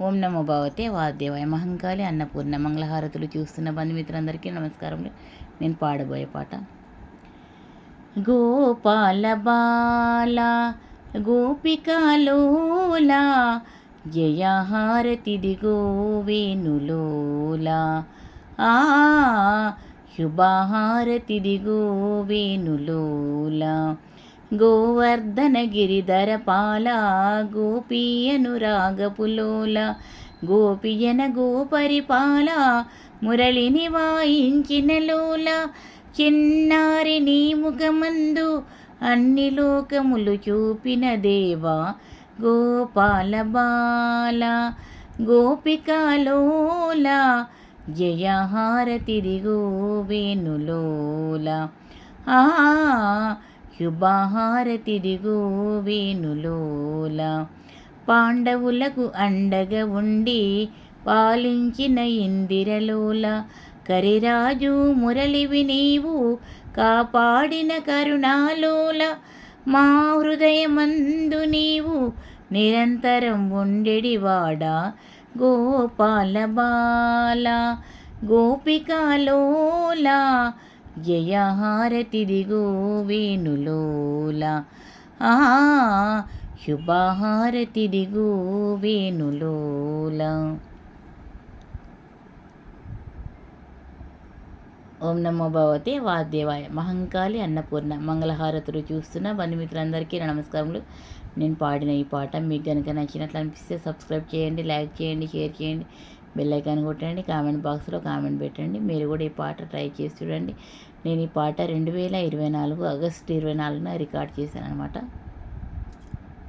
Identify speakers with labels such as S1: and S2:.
S1: ఓం నమో భగవతే వాదేవాయ మహంకాళి అన్నపూర్ణ మంగళహారతులు చూస్తున్న బంధుమిత్రులందరికీ నమస్కారములు. నేను పాడబోయే పాట. గోపాల బాల గోపికలోల జయహారతిదిగో వేణులోల ఆ శుభహారతిదిగో వేణులోల గోవర్ధన గిరిధర పాల గోపీ గోపియన గోపరిపాల మురళిని వాయించిన లోల చిన్నారి నీ ముఖమందు అన్ని లోకములు చూపిన దేవా గోపాల బాల గోపికాలోల జయహారతిదిగో వేణులోల. ఆ శుభహారతిదిగో వేణులోల పాండవులకు అండగా ఉండి పాలించిన ఇందిరలోల. కరిరాజు మురళివి నీవు కాపాడిన కరుణాలోల. మా హృదయమందు నీవు నిరంతరం ఉండెడివాడా గోపాల బాల గోపికాలోలా జయహారతిదిగో వేణులోల ఆ శుభహారతిదిగో వేణులోల ఓం నమో భగవతే వాద్యవాయ మహంకాళి అన్నపూర్ణ మంగళహారతులు చూస్తున్న బంధుమిత్రులందరికీ నమస్కారములు. నేను పాడిన ఈ పాట మీకు కనుక నచ్చినట్లు అనిపిస్తే సబ్స్క్రైబ్ చేయండి లైక్ చేయండి షేర్ చేయండి. బెల్ ఐకాన్ కొట్టండి కామెంట్ బాక్స్లో కామెంట్ పెట్టండి. మీరు కూడా ఈ పాట ట్రై చేసి చూడండి. నేను ఈ పాట రెండు వేల ఇరవై నాలుగు ఆగస్టు ఇరవై నాలుగున రికార్డ్ చేశాను అనమాట